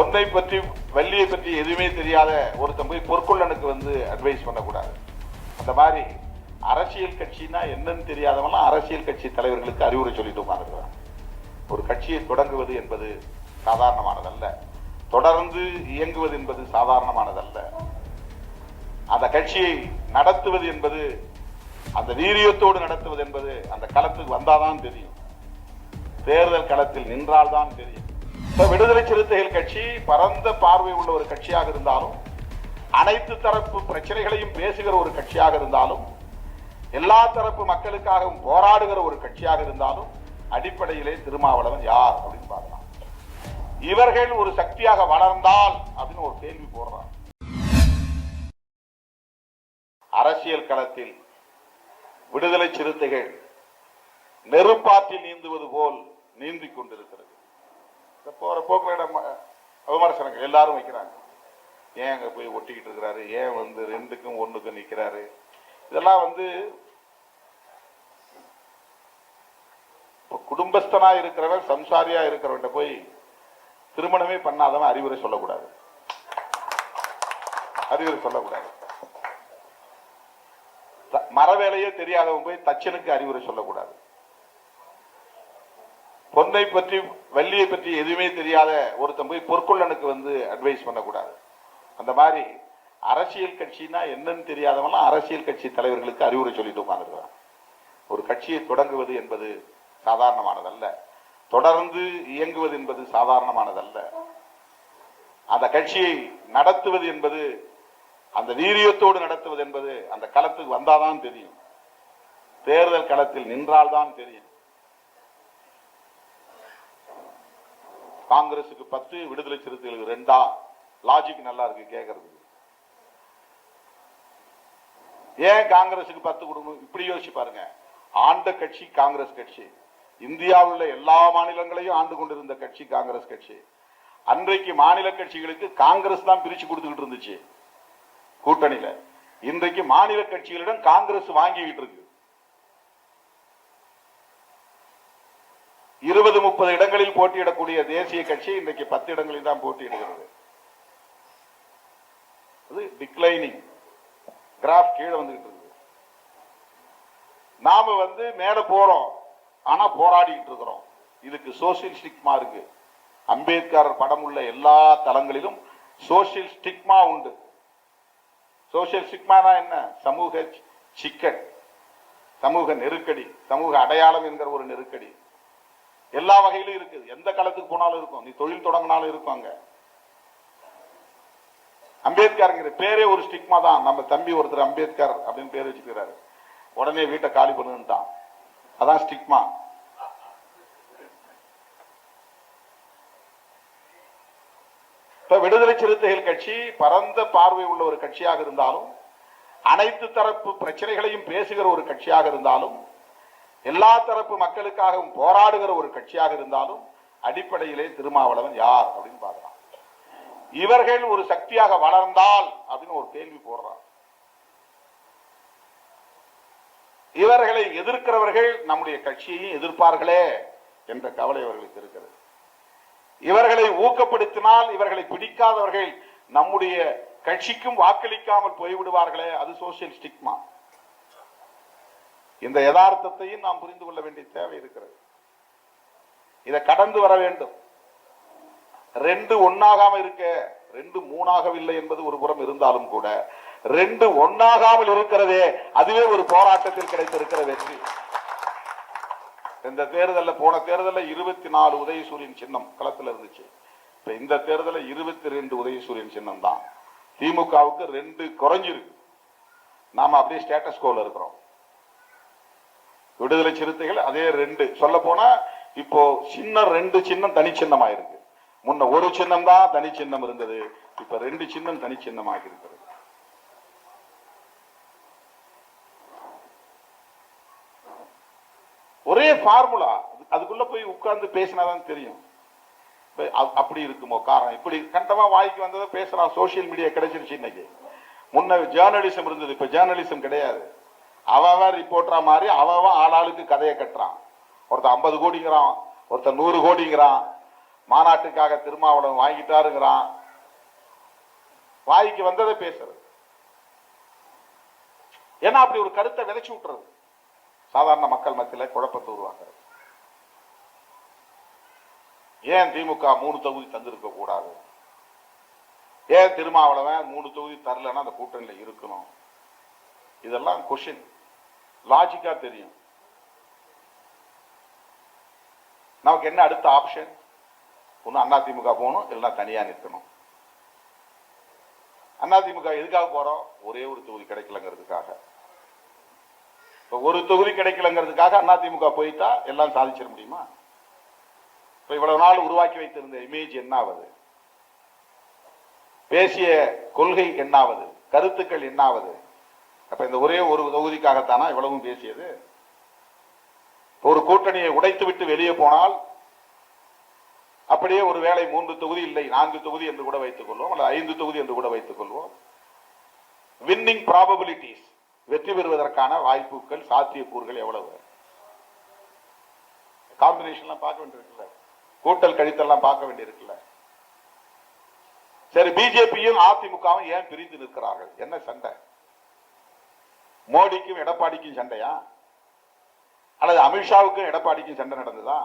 பொன்னை பற்றி வள்ளியை பற்றி எதுவுமே தெரியாத ஒருத்தன் போய் பொற்கொள்ளனுக்கு வந்து அட்வைஸ் பண்ணக்கூடாது. அந்த மாதிரி அரசியல் கட்சினா என்னன்னு தெரியாதவங்களாம் அரசியல் கட்சி தலைவர்களுக்கு அறிவுரை சொல்லிட்டு உட்காந்துருக்கான் ஒரு கட்சியை தொடங்குவது என்பது சாதாரணமானதல்ல. தொடர்ந்து இயங்குவது என்பது சாதாரணமானதல்ல. அந்த கட்சியை நடத்துவது என்பது அந்த வீரியத்தோடு நடத்துவது என்பது அந்த களத்துக்கு வந்தாதான் தெரியும். தேர்தல் களத்தில் நின்றால்தான் தெரியும். விடுதலை சிறுத்தைகள் கட்சி பரந்த பார்வை உள்ள ஒரு கட்சியாக இருந்தாலும் அனைத்து தரப்பு பிரச்சனைகளையும் பேசுகிற ஒரு கட்சியாக இருந்தாலும் எல்லா தரப்பு மக்களுக்காகவும் போராடுகிற ஒரு கட்சியாக இருந்தாலும் அடிப்படையிலே திருமாவளவன் யார் அப்படின்னு பார்க்கலாம். இவர்கள் ஒரு சக்தியாக வளர்ந்தால் அப்படின்னு ஒரு கேள்வி போடுறான். அரசியல் களத்தில் விடுதலை சிறுத்தைகள் நெருப்பாற்றில் நீந்துவது போல் நீந்திக் கொண்டிருக்கிறது. இந்த போற போக்குல நம்ம விமர்சனங்கள் எல்லாரும் வைக்கிறாங்க ஏன் அங்க போய் ஒட்டிக்கிட்டு இருக்கிறாரு? ஏன் வந்து ரெண்டுக்கும் ஒண்ணுக்கும் நிக்கிறாரு? இதெல்லாம் வந்து குடும்பஸ்தனா இருக்கிறவன் சம்சாரியா இருக்கிறவன்ட்ட போய் திருமணமே பண்ணாதவன் அறிவுரை சொல்லக்கூடாது. அறிவுரை சொல்லக்கூடாது. த- மர வேலையே தெரியாதவன் போய் தச்சனுக்கு அறிவுரை சொல்லக்கூடாது. பொன்னை பற்றி வள்ளியை பற்றி எதுவுமே தெரியாத ஒருத்தன் போய் பொற்கொள்ளனுக்கு வந்து அட்வைஸ் பண்ணக்கூடாது. அந்த மாதிரி அரசியல் கட்சினா என்னன்னு தெரியாதவெல்லாம் அரசியல் கட்சி தலைவர்களுக்கு அறிவுரை சொல்லிட்டு உட்காந்துருக்கிறான் ஒரு கட்சியை தொடங்குவது என்பது சாதாரணமானதல்ல. தொடர்ந்து இயங்குவது என்பது சாதாரணமானதல்ல. அந்த கட்சியை நடத்துவது என்பது அந்த வீரியத்தோடு நடத்துவது என்பது அந்த களத்துக்கு வந்தாதான் தெரியும். தேர்தல் களத்தில் நின்றால்தான் தெரியும். காங்கிரசுக்கு பத்து விடுதலை சிறுத்தைகளுக்கு ரெண்டா? லாஜிக் நல்லா இருக்கு கேட்கறதுக்கு ஏன் காங்கிரசுக்கு பத்து கொடுக்கணும்? இப்படி யோசிச்சு பாருங்க. ஆண்ட கட்சி காங்கிரஸ் கட்சி. இந்தியாவில் உள்ள எல்லா மாநிலங்களையும் ஆண்டு கொண்டிருந்த கட்சி காங்கிரஸ் கட்சி. அன்றைக்கு மாநில கட்சிகளுக்கு காங்கிரஸ் தான் பிரிச்சு கொடுத்துக்கிட்டு இருந்துச்சு. கூட்டணியில. இன்றைக்கு மாநில கட்சிகளிடம் காங்கிரஸ் வாங்கிக்கிட்டு இருக்கு. இருபது முப்பது இடங்களில் போட்டியிடக்கூடிய தேசிய கட்சி இன்றைக்கு பத்து இடங்களில் தான் போட்டியிடுகிறது. அது டிக்ளைனிங் கிராஃப் கீழே வந்துகிட்டு இருக்கு நாம வந்து மேல போறோம் ஆனா போராடிக்கிட்டு இருக்கிறோம். இதுக்கு சோசியல் ஸ்டிக்மா இருக்கு. அம்பேத்கர் படம் உள்ள எல்லா தளங்களிலும் சோசியல் ஸ்டிக்மா உண்டு. சோசியல் ஸ்டிக்மானா என்ன? சமூக சிக்கல் சமூக நெருக்கடி சமூக அடையாளம் என்கிற ஒரு நெருக்கடி. எல்லா வகையிலும் இருக்குது. எந்த களத்துக்கு போனாலும் இருக்கும். நீ தொழில் தொடங்கினாலும் இருக்கும் அங்க. அம்பேத்கர்ங்கிற பேரே ஒரு ஸ்டிக்மா தான். நம்ம தம்பி ஒருத்தர் அம்பேத்கர் அப்படின்னு பேர் வச்சுக்கிறாரு. உடனே வீட்டை காலி பண்ணுன்ட்டான் அதான் ஸ்டிக்மா இப்ப விடுதலை சிறுத்தைகள் கட்சி பரந்த பார்வை உள்ள ஒரு கட்சியாக இருந்தாலும் அனைத்து தரப்பு பிரச்சனைகளையும் பேசுகிற ஒரு கட்சியாக இருந்தாலும் எல்லா தரப்பு மக்களுக்காகவும் போராடுகிற ஒரு கட்சியாக இருந்தாலும் அடிப்படையிலே திருமாவளவன் யார் அப்படின்னு பார்க்கலாம். இவர்கள் ஒரு சக்தியாக வளர்ந்தால் அப்படின்னு ஒரு கேள்வி போடுறான். இவர்களை எதிர்க்கிறவர்கள் நம்முடைய கட்சியையும் எதிர்ப்பார்களே என்ற கவலை அவர்களுக்கு இருக்கிறது. இவர்களை ஊக்கப்படுத்தினால் இவர்களை பிடிக்காதவர்கள் நம்முடைய கட்சிக்கும் வாக்களிக்காமல் போய்விடுவார்களே அது சோசியல் ஸ்டிக்மா இந்த யதார்த்தத்தையும் நாம் புரிந்து கொள்ள வேண்டிய தேவை இருக்கிறது. இதை கடந்து வர வேண்டும். ரெண்டு ஒன்னாகாம இருக்க ரெண்டு மூணாகவில்லை என்பது ஒரு புறம் இருந்தாலும் கூட ரெண்டு ஒன்னாகாமல் இருக்கிறதே அதுவே ஒரு போராட்டத்தில் கிடைத்திருக்கிற வெற்றி. இந்த தேர்தலில் போன தேர்தலில் இருபத்தி நாலு உதயசூரியன் சின்னம் களத்துல இருந்துச்சு. இப்ப இந்த தேர்தலில் இருபத்தி ரெண்டு உதயசூரியன் சின்னம் தான். திமுகவுக்கு ரெண்டு குறைஞ்சிருக்கு. நாம அப்படியே ஸ்டேட்டஸ் கோல இருக்கிறோம். விடுதலை சிறுத்தைகள் அதே ரெண்டு. சொல்ல போனா இப்போ சின்ன ரெண்டு சின்னம் தனி சின்னமா இருக்கு முன்ன ஒரு சின்னம் தான் தனி சின்னம் இருந்தது. இப்ப ரெண்டு சின்னம் தனி சின்னமாக இருக்கிறது ஒரே ஃபார்முலா அதுக்குள்ள போய் உட்கார்ந்து பேசினாதான் தெரியும். அப்படி இருக்குமோ காரணம்? இப்படி கண்டமா வாய்க்கு வந்ததை பேசுறான். சோசியல் மீடியா கிடைச்சிருச்சு இன்னைக்கு. முன்ன ஜேர்னலிசம் இருந்தது. இப்ப ஜேர்னலிசம் கிடையாது. அவன் ரிப்போர்ட்டரா மாதிரி அவன் ஆளாளுக்கு கதையை கட்டுறான். ஒருத்தன் ஐம்பது கோடிங்கிறான் ஒருத்தன் நூறு கோடிங்கிறான் மாநாட்டுக்காக திருமாவளவன் வாங்கிட்டாருங்கிறான். வாய்க்கு வந்ததை பேசுறது. ஏன்னா அப்படி ஒரு கருத்தை விதைச்சு விட்டுறது. சாதாரண மக்கள் மத்தியில் குழப்பத்தை உருவாக்குறது. ஏன் திமுக மூணு தொகுதி தந்திருக்க கூடாது? ஏன் திருமாவளவன் மூணு தொகுதி தரலன்னா அந்த கூட்டணியில் இருக்கணும்? இதெல்லாம் கொஷின் லாஜிக்கா தெரியும். நமக்கு என்ன அடுத்த ஆப்ஷன் ஒன்று அதிமுக போகணும் இல்லைன்னா தனியா நிற்கணும். அதிமுக எதுக்காக போறோம்? ஒரே ஒரு தொகுதி கிடைக்கலங்கிறதுக்காக. இப்போ ஒரு தொகுதி கிடைக்கலங்கிறதுக்காக அதிமுக போயிட்டா எல்லாம் சாதிச்சிட முடியுமா? இப்போ இவ்வளவு நாள் உருவாக்கி வைத்திருந்த இமேஜ் என்னாவது? பேசிய கொள்கை என்னாவது? கருத்துக்கள் என்னாவது? அப்ப இந்த ஒரே ஒரு தொகுதிக்காகத்தானா இவ்வளவும் பேசியது? ஒரு கூட்டணியை உடைத்து விட்டு வெளியே போனால் அப்படியே ஒரு வேளை மூன்று தொகுதி இல்லை நான்கு தொகுதி என்று கூட வைத்துக் கொள்வோம் அல்லது ஐந்து தொகுதி என்று கூட வைத்துக் கொள்வோம். வின்னிங் ப்ராபபிலிட்டிஸ் வெற்றி பெறுவதற்கான வாய்ப்புகள் சாத்தியக்கூறுகள் எவ்வளவு? காம்பினேஷன்லாம் பார்க்க வேண்டியிருக்குல்ல. கூட்டல் கழித்தெல்லாம் பார்க்க வேண்டியிருக்குல்ல. சரி பிஜேபியும் அதிமுகவும் ஏன் பிரிந்து நிற்கிறார்கள்? என்ன சண்டை? மோடிக்கும் எடப்பாடிக்கும் சண்டையா? அல்லது அமித்ஷாவுக்கும் எடப்பாடிக்கும் சண்டை நடந்ததா?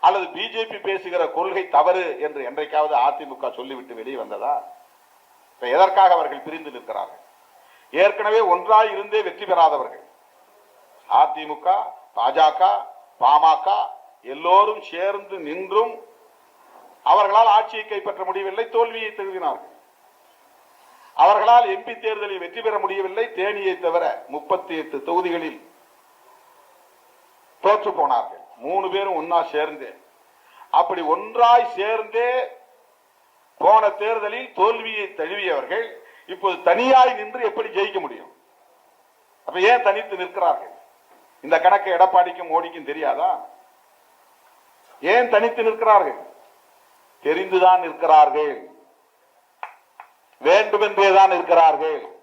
அல்லது பிஜேபி பேசுகிற கொள்கை தவறு என்று என்றைக்காவது அதிமுக சொல்லிவிட்டு வெளியே வந்ததா? இப்ப எதற்காக அவர்கள் பிரிந்து நிற்கிறார்கள் ஏற்கனவே ஒன்றாய் இருந்தே வெற்றி பெறாதவர்கள். அதிமுக பாஜக பாமக எல்லோரும் சேர்ந்து நின்றும் அவர்களால் ஆட்சியை கைப்பற்ற முடியவில்லை தோல்வியை தழுவினார்கள். அவர்களால் எம்பி தேர்தலில் வெற்றி பெற முடியவில்லை. தேனியை தவிர முப்பத்தி எட்டு தொகுதிகளில் தோற்று போனார்கள். மூணு பேரும் ஒன்னா சேர்ந்து. அப்படி ஒன்றாய் சேர்ந்தே போன தேர்தலில் தோல்வியை தழுவியவர்கள் இப்போது தனியாய் நின்று எப்படி ஜெயிக்க முடியும்? அப்ப ஏன் தனித்து நிற்கிறார்கள்? இந்த கணக்கு எடப்பாடிக்கும் மோடிக்கும் தெரியாதா? ஏன் தனித்து நிற்கிறார்கள்? தெரிந்துதான் நிற்கிறார்கள். வேண்டுமென்றே தான் இருக்கிறார்கள்.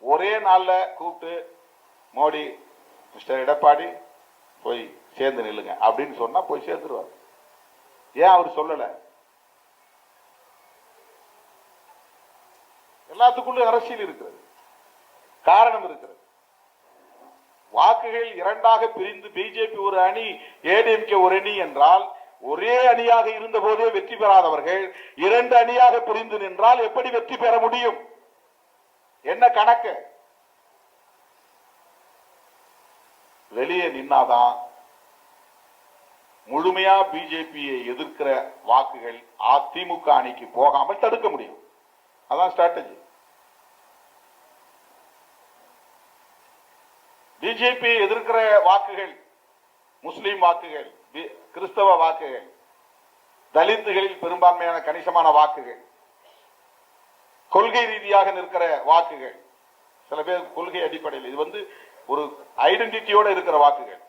ஒரே நாள்ல கூப்பிட்டு மோடி மிஸ்டர் எடப்பாடி போய் சேர்ந்து நில்லுங்க. அப்படின்னு சொன்னா போய் சேர்ந்துருவார். ஏன் அவர் சொல்லலை? எல்லாத்துக்குள்ள அரசியல் இருக்கிறது. காரணம் இருக்கிறது. வாக்குகள் இரண்டாக பிரிந்து பிஜேபி ஒரு அணி ஏடிஎம்கே ஒரு அணி என்றால் ஒரே அணியாக இருந்த போதே வெற்றி பெறாதவர்கள் இரண்டு அணியாக பிரிந்து நின்றால் எப்படி வெற்றி பெற முடியும்? என்ன கணக்கு? வெளியே நின்னாதான் முழுமையா பிஜேபியை எதிர்க்கிற வாக்குகள் அதிமுக அணிக்கு போகாமல் தடுக்க முடியும். அதான் ஸ்ட்ராட்டஜி பிஜேபி எதிர்க்கிற வாக்குகள் முஸ்லீம் வாக்குகள் கிறிஸ்தவ வாக்குகள். தலித்துகளில் பெரும்பான்மையான கணிசமான வாக்குகள். கொள்கை ரீதியாக நிற்கிற வாக்குகள். சில பேர் கொள்கை அடிப்படையில் இது வந்து ஒரு ஐடென்டிட்டியோட இருக்கிற வாக்குகள்.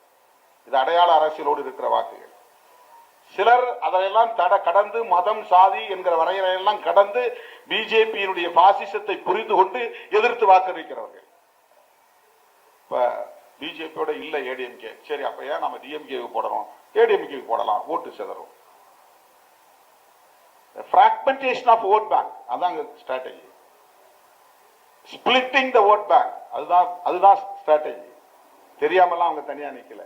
இது அடையாள அரசியலோடு இருக்கிற வாக்குகள். சிலர் அதையெல்லாம் தட கடந்து மதம் சாதி என்கிற வரையறையெல்லாம் கடந்து பிஜேபியினுடைய பாசிசத்தை புரிந்து கொண்டு எதிர்த்து வாக்களிக்கிறவர்கள். இப்ப பிஜேபியோட இல்ல ஏடிஎம்கே சரி அப்ப ஏன் நம்ம டிஎம்கேவுக்கு போடணும்? ஏடிஎம்கே போடலாம் ஓட்டு சிதறும் பிராக்மெண்டேஷன் ஆஃப் ஓட் பேங்க் அதான் strategy splitting the vote bank அதுதான் அதுதான் ஸ்ட்ராட்டஜி தெரியாமலாம் அவங்க தனியாக நிற்கல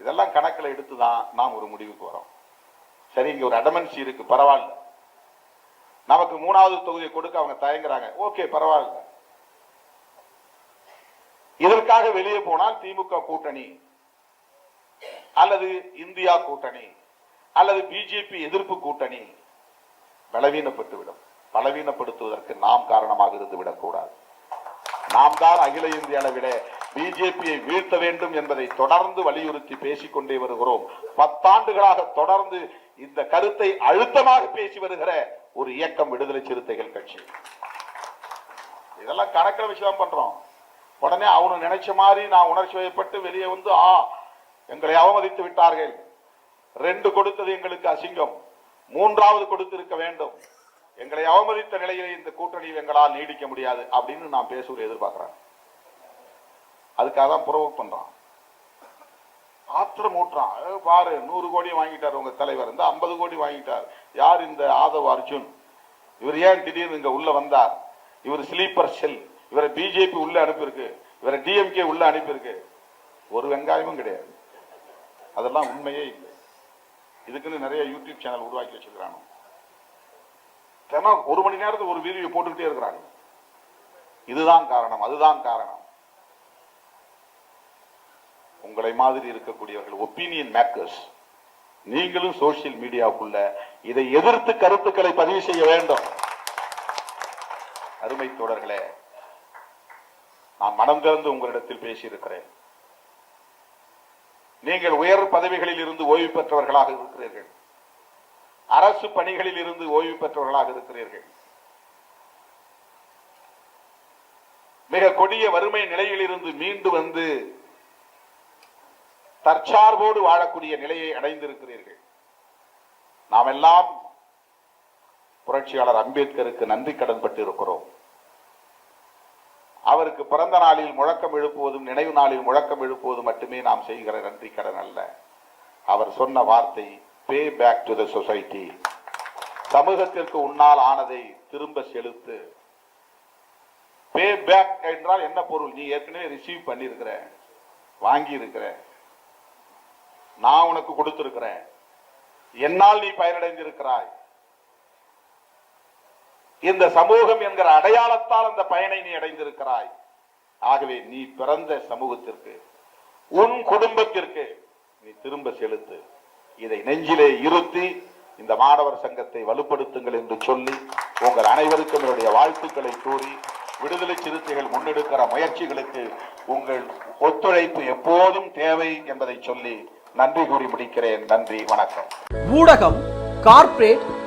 இதெல்லாம் கணக்கில் எடுத்து தான் நாம் ஒரு முடிவுக்கு வரோம். சரி இங்கே ஒரு அடமன்சி இருக்கு பரவாயில்ல. நமக்கு மூணாவது தொகுதியை கொடுக்க அவங்க தயங்குறாங்க. ஓகே பரவாயில்ல. இதற்காக வெளியே போனால் திமுக கூட்டணி. அல்லது இந்தியா கூட்டணி அல்லது பிஜேபி எதிர்ப்பு கூட்டணி பலவீனப்பட்டுவிடும். பலவீனப்படுத்துவதற்கு நாம் காரணமாக இருந்து விடக்கூடாது நாம் தான் அகில இந்திய அளவிலே பிஜேபியை வீழ்த்த வேண்டும் என்பதை தொடர்ந்து வலியுறுத்தி பேசிக்கொண்டே வருகிறோம். பத்தாண்டுகளாக தொடர்ந்து இந்த கருத்தை அழுத்தமாக பேசி வருகிற ஒரு இயக்கம் விடுதலை சிறுத்தைகள் கட்சி. இதெல்லாம் கணக்கில் விஷயம் பண்றோம். உடனே அவனு நினைச்ச மாதிரி நான் உணர்ச்சி வயப்பட்டு வெளியே வந்து ஆ எங்களை அவமதித்து விட்டார்கள். ரெண்டு கொடுத்தது எங்களுக்கு அசிங்கம். மூன்றாவது கொடுத்திருக்க வேண்டும். எங்களை அவமதித்த நிலையிலே இந்த கூட்டணியில் எங்களால் நீடிக்க முடியாது அப்படின்னு நான் பேசுவதை எதிர்பார்க்கிறேன். அதுக்காக தான் புறவு பண்றான். ஆத்திரம் ஊட்டுறான். பாரு நூறு கோடி வாங்கிட்டார் உங்க தலைவர். இந்த ஐம்பது கோடி வாங்கிட்டார். யார் இந்த ஆதவ் அர்ஜுன்? இவர் ஏன் திடீர்னு இங்க உள்ள வந்தார்? இவர் ஸ்லீப்பர் செல் இவரை பிஜேபி உள்ள அனுப்பியிருக்கு. இவரை டிஎம்கே உள்ள அனுப்பியிருக்கு. ஒரு வெங்காயமும் கிடையாது. அதெல்லாம் உண்மையே இல்லை. இதுக்குன்னு நிறைய யூடியூப் சேனல் உருவாக்கி வச்சிருக்கிறாங்க. தினம் ஒரு மணி நேரத்துக்கு ஒரு வீடியோ போட்டுக்கிட்டே இருக்கிறாங்க. இதுதான் காரணம் அதுதான் காரணம். உங்களை மாதிரி இருக்கக்கூடியவர்கள் ஒப்பீனியன் மேக்கர்ஸ் நீங்களும் சோசியல் மீடியாவுக்குள்ள இதை எதிர்த்து கருத்துக்களை பதிவு செய்ய வேண்டும். அருமை தோழர்களே நான் மனம் திறந்து உங்களிடத்தில் பேசியிருக்கிறேன். நீங்கள் உயர் பதவிகளில் இருந்து ஓய்வு பெற்றவர்களாக இருக்கிறீர்கள். அரசு பணிகளில் இருந்து ஓய்வு பெற்றவர்களாக இருக்கிறீர்கள். மிக கொடிய வறுமை நிலையில் இருந்து மீண்டு வந்து தற்சார்போடு வாழக்கூடிய நிலையை அடைந்திருக்கிறீர்கள். நாம் எல்லாம் புரட்சியாளர் அம்பேத்கருக்கு நன்றி கடன் பட்டு இருக்கிறோம். அவருக்கு பிறந்த நாளில் முழக்கம் எழுப்புவதும் நினைவு நாளில் முழக்கம் எழுப்புவதும் மட்டுமே நாம் செய்கிற நன்றி கடன் அல்ல. அவர் சொன்ன வார்த்தை pay back to the society சமூகத்திற்கு உன்னால் ஆனதை திரும்ப செலுத்து. பே பேக் என்றால் என்ன பொருள்? நீ ஏற்கனவே ரிசீவ் பண்ணியிருக்கிற வாங்கி இருக்கிற நான் உனக்கு கொடுத்திருக்கிறேன். என்னால் நீ பயனடைந்திருக்கிறாய். இந்த சமூகம் என்கிற அடையாளத்தால் அந்த பயனை நீ அடைந்திருக்கிறாய். ஆகவே நீ பிறந்த சமூகத்திற்கு உன் குடும்பத்திற்கு நீ திரும்ப செலுத்து. இதை நெஞ்சிலே இருத்தி இந்த மாணவர் சங்கத்தை வலுப்படுத்துங்கள் என்று சொல்லி உங்கள் அனைவருக்கும் என்னுடைய வாழ்த்துக்களை கூறி விடுதலை சிறுத்தைகள் முன்னெடுக்கிற முயற்சிகளுக்கு உங்கள் ஒத்துழைப்பு எப்போதும் தேவை என்பதை சொல்லி நன்றி கூறி முடிக்கிறேன். நன்றி வணக்கம். ஊடகம் கார்ப்பரேட்